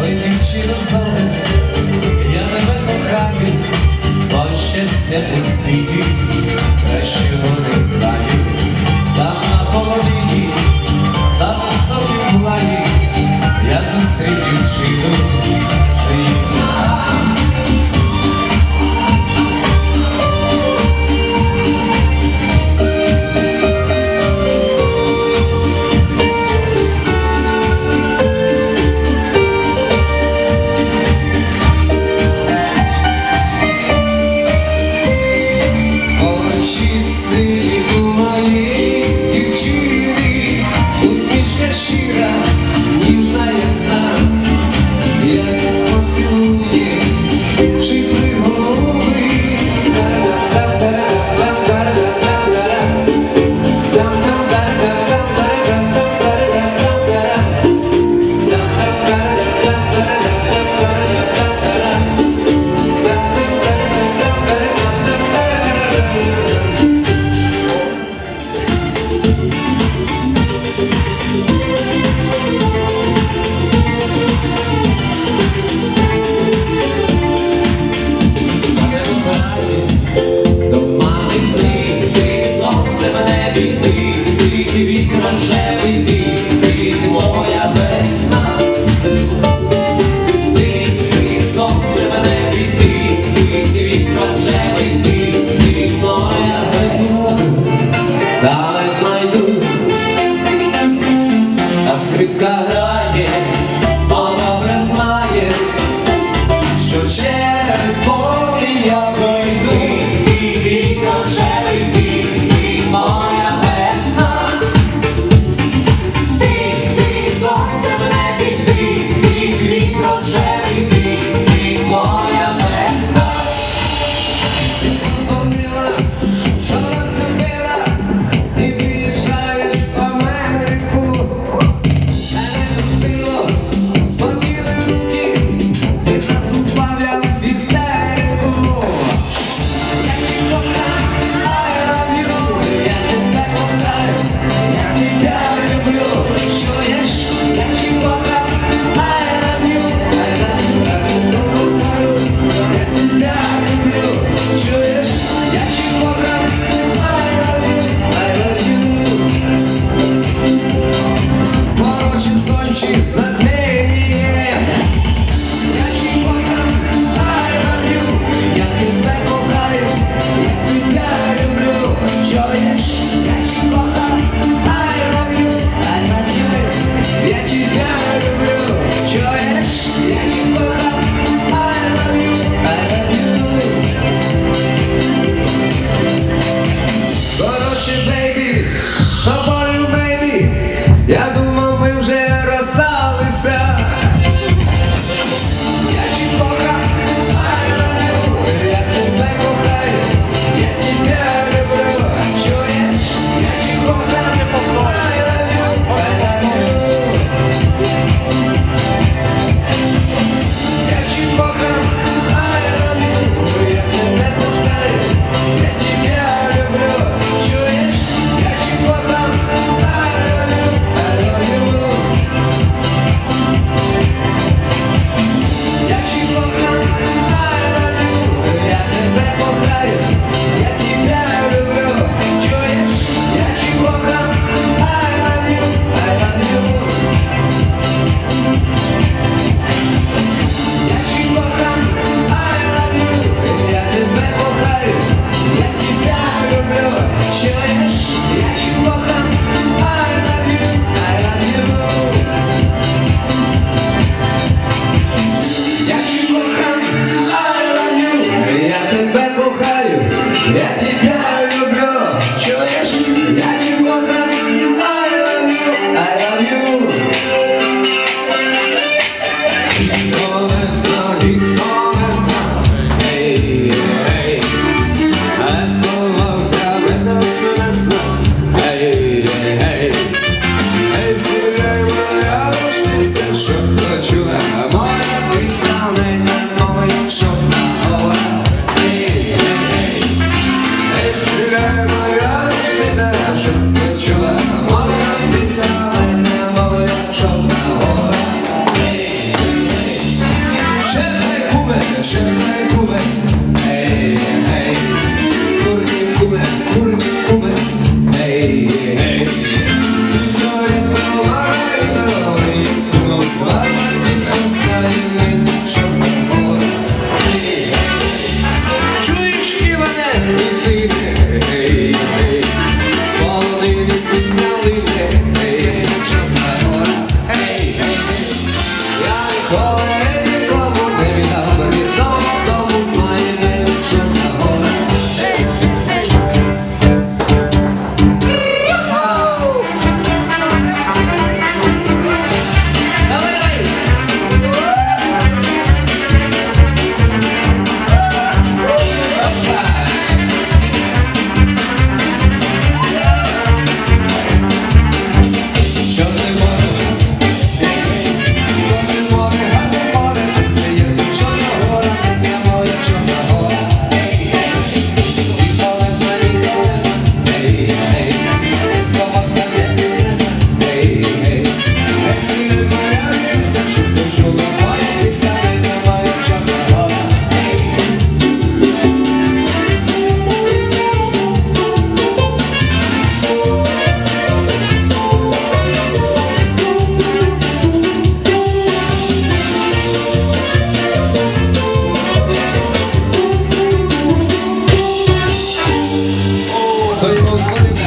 Ой, дівчино зелена, я тебе там на половині, на високій плані, я зустрів дівчину. Say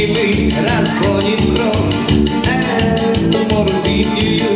и мы разгоним кровь Эту е, морозинью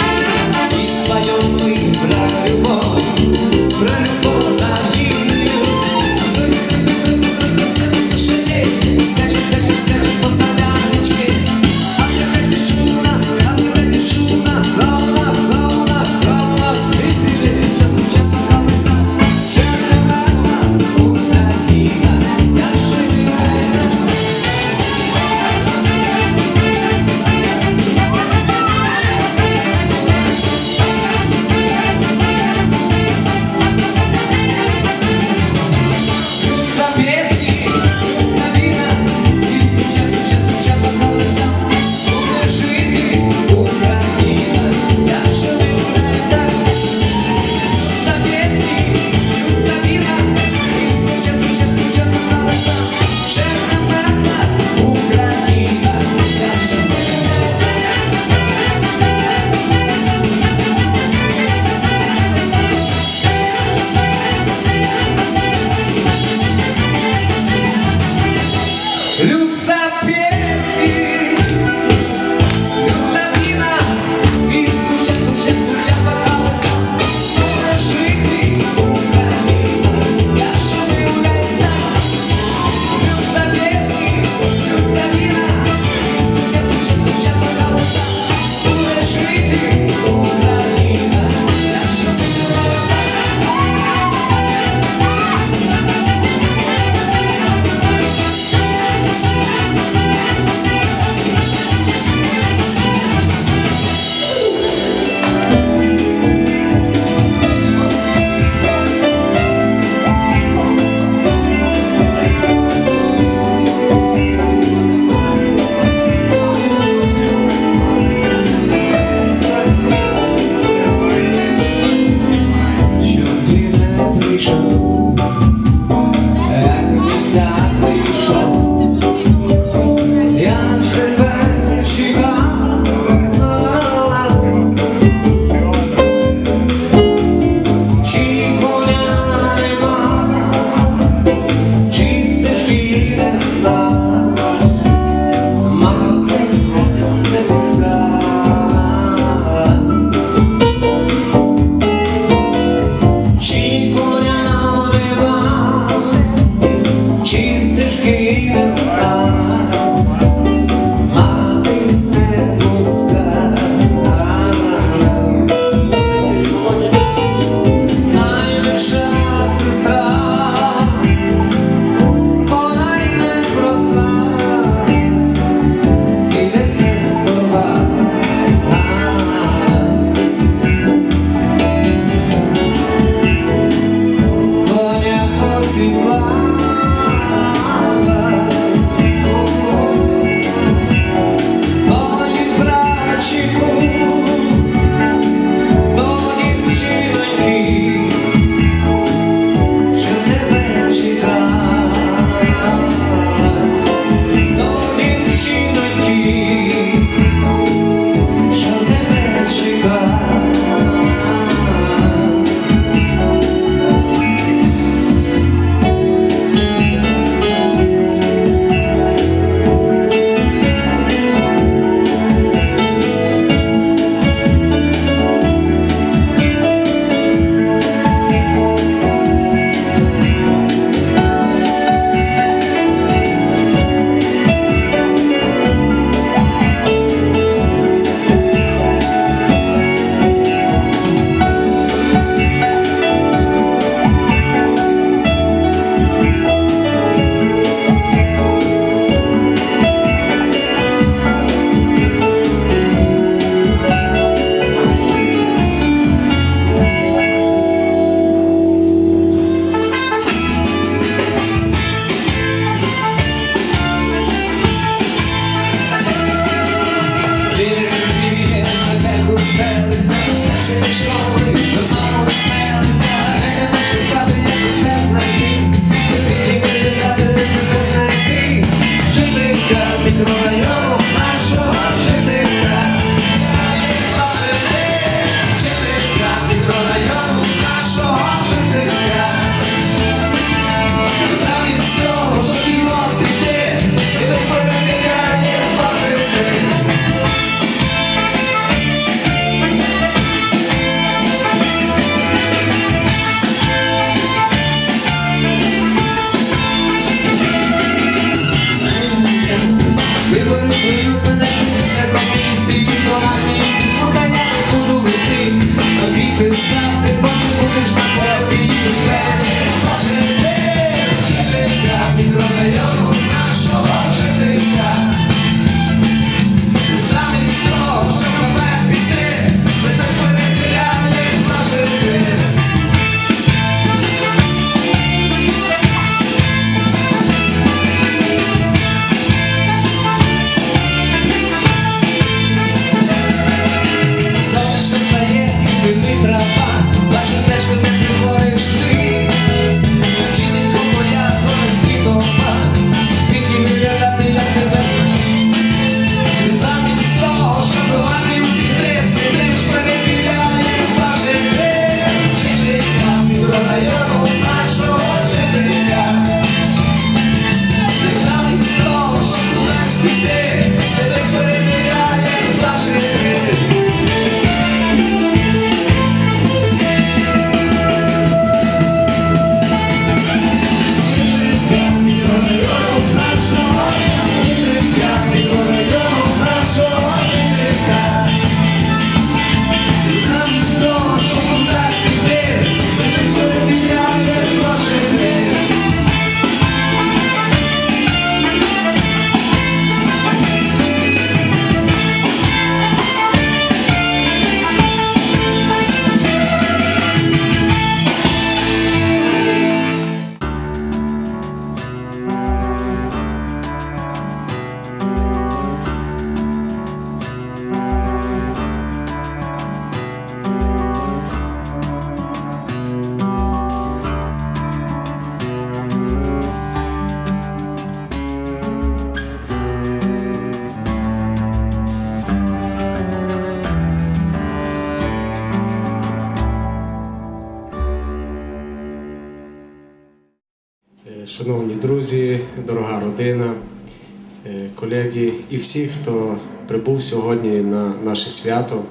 колеги і всі, хто прибув сьогодні на наше свято.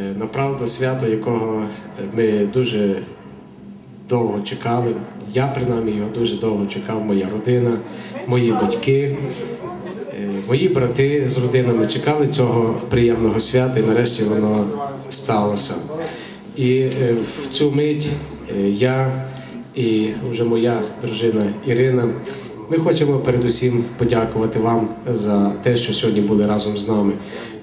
Е, Направду свято, якого ми дуже довго чекали. Я принаймні його дуже довго чекав, моя родина, мої батьки, е, мої брати з родинами чекали цього приємного свята, і нарешті воно сталося. І е, в цю мить я і вже моя дружина Ірина. Ми хочемо передусім подякувати вам за те, що сьогодні були разом з нами.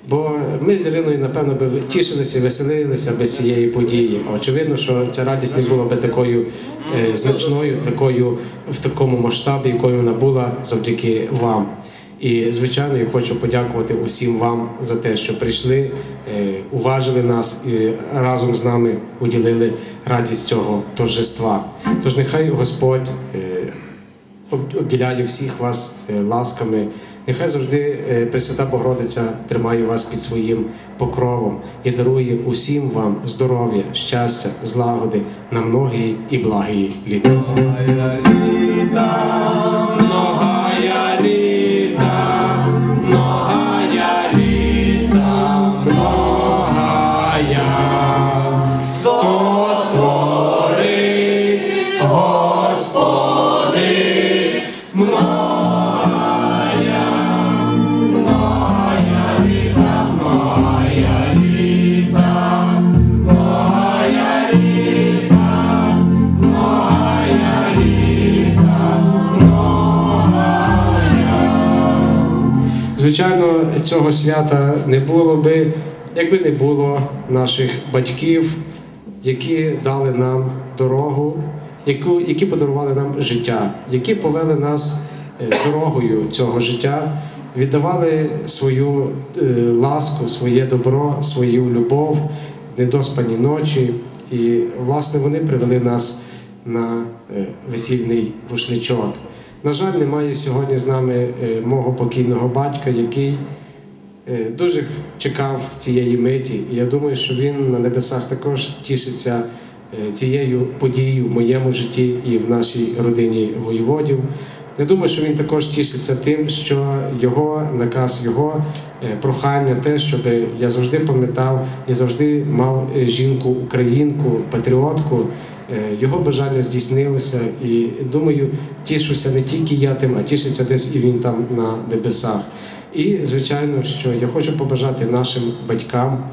Бо ми з Іриною, напевно, би тішилися, веселилися без цієї події. Очевидно, що ця радість не була би такою е, значною, такою в такому масштабі, якою вона була завдяки вам. І звичайно, я хочу подякувати усім вам за те, що прийшли, е, уважили нас і разом з нами уділили радість цього торжества. Тож нехай Господь е, обділяє всіх вас е, ласками. Нехай завжди е, Пресвята Богородиця тримає вас під своїм покровом і дарує усім вам здоров'я, щастя, злагоди на многії і благії літа. Многая літа, цього свята не було би, якби не було наших батьків, які дали нам дорогу, яку, які подарували нам життя, які повели нас е, дорогою цього життя, віддавали свою е, ласку, своє добро, свою любов, недоспані ночі. І, власне, вони привели нас на е, весільний рушничок. На жаль, немає сьогодні з нами мого покійного батька, який дуже чекав цієї миті. І я думаю, що він на небесах також тішиться е, цією подією в моєму житті і в нашій родині воєводів. Я думаю, що він також тішиться тим, що його наказ, його е, прохання, те, щоб я завжди пам'ятав і завжди мав е, жінку, українку, патріотку. Е, Його бажання здійснилося, і думаю, тішуся не тільки я тим, а тішиться десь і він там на небесах. І звичайно, що я хочу побажати нашим батькам,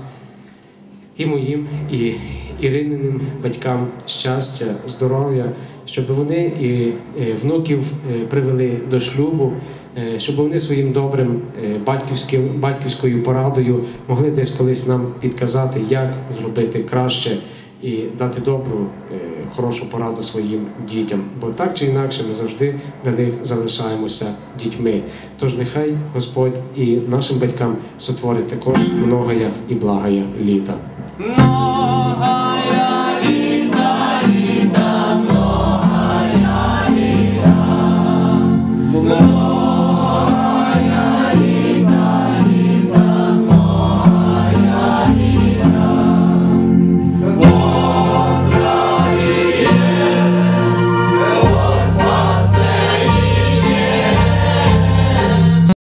і моїм, і Ірининим батькам щастя, здоров'я, щоб вони і е, внуків е, привели до шлюбу, е, щоб вони своїм добрим батьківським, батьківською порадою могли десь колись нам підказати, як зробити краще і дати добру, е, хорошу пораду своїм дітям. Бо так чи інакше ми завжди для них залишаємося дітьми. Тож нехай Господь і нашим батькам сотворить також многоя і благоя літа.